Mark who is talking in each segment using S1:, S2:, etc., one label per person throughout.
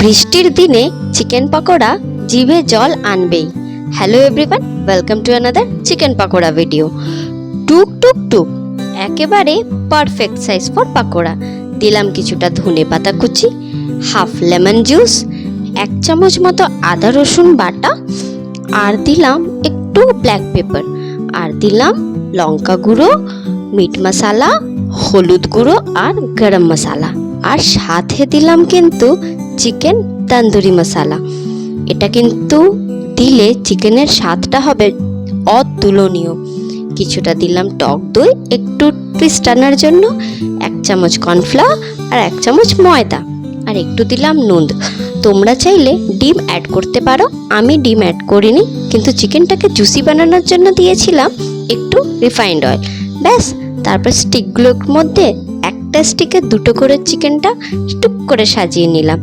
S1: বৃষ্টির দিনে চিকেন পকোড়া জিভে জল আনবেই। Hello everyone welcome to another chicken pakora video টুক টুক টুক, একেবারে পারফেক্ট সাইজ ফর পাকোড়া। দিলাম কিছুটা ধনে পাতা কুচি হাফ লেমন জুস এক চামচ মতো আদা রসুন বাটা, আর দিলাম একটু ব্ল্যাক পেপার আর দিলাম লঙ্কা গুঁড়ো মিট মশালা হলুদ গুঁড়ো আর গরম মশলা আর সাথে দিলাম কিন্তু চিকেন তন্দুরি মশলা। এটা কিন্তু দিলে চিকেনের স্বাদটা হবে অতুলনীয়। কিছুটা দিলাম টক দই, একটু টুইস্ট আনার জন্য, এক চামচ কর্নফ্লাওয়ার আর এক চামচ ময়দা। আর একটু দিলাম নুন। তোমরা চাইলে ডিম অ্যাড করতে পারো। আমি ডিম অ্যাড করিনি, কিন্তু চিকেনটাকে জুসি বানানোর জন্য দিয়েছিলাম একটু রিফাইন্ড অয়েল ব্যাস, তারপর স্টিকগুলোর মধ্যে একটা স্টিকে দুটো করে চিকেনটা টুক করে সাজিয়ে নিলাম।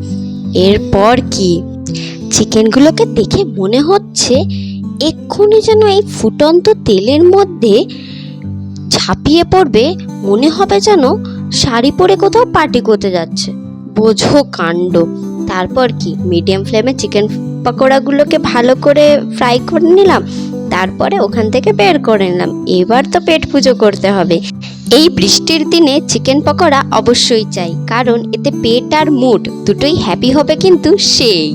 S1: এরপর কি? চিকেনগুলোকে দেখে মনে হচ্ছে এক্ষুনি যেন এই ফুটন্ত তেলের মধ্যে ঝাঁপিয়ে পড়বে, মনে হবে যেন শাড়ি পরে কোথাও পার্টি করতে যাচ্ছে। বোঝো কাণ্ড। তারপর কি? মিডিয়াম ফ্লেমে চিকেন পকোড়াগুলোকে ভালো করে ফ্রাই করে নিলাম, তারপরে ওখান থেকে বের করে নিলাম। এবার তো পেট পুজো করতে হবে। এই বৃষ্টির দিনে চিকেন পকোড়া অবশ্যই চাই, কারণ এতে পেট আর মুড দুটোই হ্যাপি হবে কিন্তু সেই।